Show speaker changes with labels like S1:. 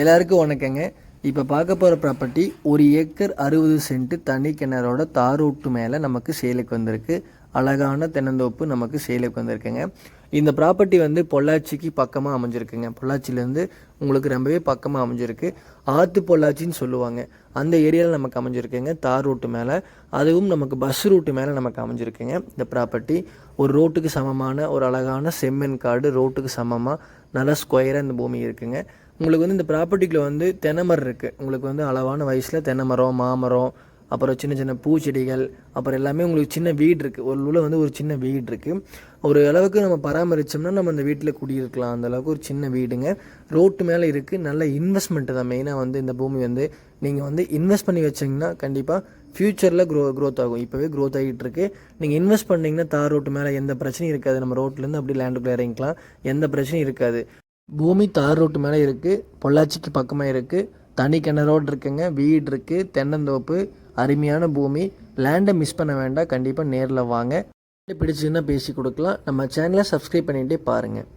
S1: எல்லாருக்கும் வணக்கங்க. இப்போ பார்க்க போகிற ப்ராப்பர்ட்டி ஒரு ஏக்கர் அறுபது சென்ட் தனி கிணறோட தார் தாரோட்டு மேலே நமக்கு சேலுக்கு வந்திருக்கு. அழகான தென்னந்தோப்பு நமக்கு சேலுக்கு வந்திருக்குங்க. இந்த ப்ராப்பர்ட்டி வந்து பொள்ளாச்சிக்கு பக்கமாக அமைஞ்சிருக்குங்க. பொள்ளாச்சிலேருந்து உங்களுக்கு ரொம்பவே பக்கமாக அமைஞ்சிருக்கு. ஆற்று பொள்ளாச்சின்னு சொல்லுவாங்க. அந்த ஏரியாவில் நமக்கு அமைஞ்சிருக்குங்க தார் ரூட்டு மேலே. அதுவும் நமக்கு பஸ் ரூட்டு மேலே நமக்கு அமைஞ்சிருக்குங்க இந்த ப்ராப்பர்ட்டி ஒரு ரோட்டுக்கு சமமான ஒரு அழகான செம்மண் காடு ரோட்டுக்கு சமமாக நல்லா ஸ்கொயராக இந்த பூமி இருக்குங்க. உங்களுக்கு வந்து இந்த ப்ராப்பர்ட்டிக்குள்ள வந்து தென்னை மரம் இருக்குது உங்களுக்கு வந்து அளவான வயசில் தென்னை மரம் மாமரம் அப்புறம் சின்ன சின்ன பூச்செடிகள் அப்புறம் எல்லாமே உங்களுக்கு சின்ன வீடு இருக்குது ஒரு உள்ள வந்து ஒரு சின்ன வீடு இருக்குது ஒரு அளவுக்கு நம்ம பராமரித்தோம்னா நம்ம அந்த வீட்டில் குடியிருக்கலாம். அந்த அளவுக்கு ஒரு சின்ன வீடுங்க. ரோட்டு மேலே இருக்குது நல்ல இன்வெஸ்ட்மெண்ட்டு தான் மெயினாக வந்து இந்த பூமி வந்து நீங்கள் வந்து இன்வெஸ்ட் பண்ணி வச்சிங்கன்னா கண்டிப்பாக ஃப்யூச்சரில் க்ரோ க்ரோத் ஆகும். இப்போவே க்ரோத் ஆகிட்டு இருக்கு. நீங்கள் இன்வெஸ்ட் பண்ணிங்கன்னா தார் ரோட்டு மேலே எந்த பிரச்சனையும் இருக்காது. நம்ம ரோட்லேருந்து அப்படி லேண்டுக்குள்ளே இறங்கிக்கலாம். எந்த பிரச்சனையும் இருக்காது. பூமி தார் ரோட்டு மேலே இருக்குது பொள்ளாச்சிக்கு பக்கமாக இருக்குது தனி கிணறோடு இருக்குங்க வீடு இருக்குது தென்னந்தோப்பு அருமையான பூமி. லேண்டை மிஸ் பண்ண வேண்டாம் கண்டிப்பாக நேரில் வாங்க. பிடிச்சதுன்னா பேசி கொடுக்கலாம். நம்ம சேனலை சப்ஸ்கிரைப் பண்ணிகிட்டே பாருங்கள்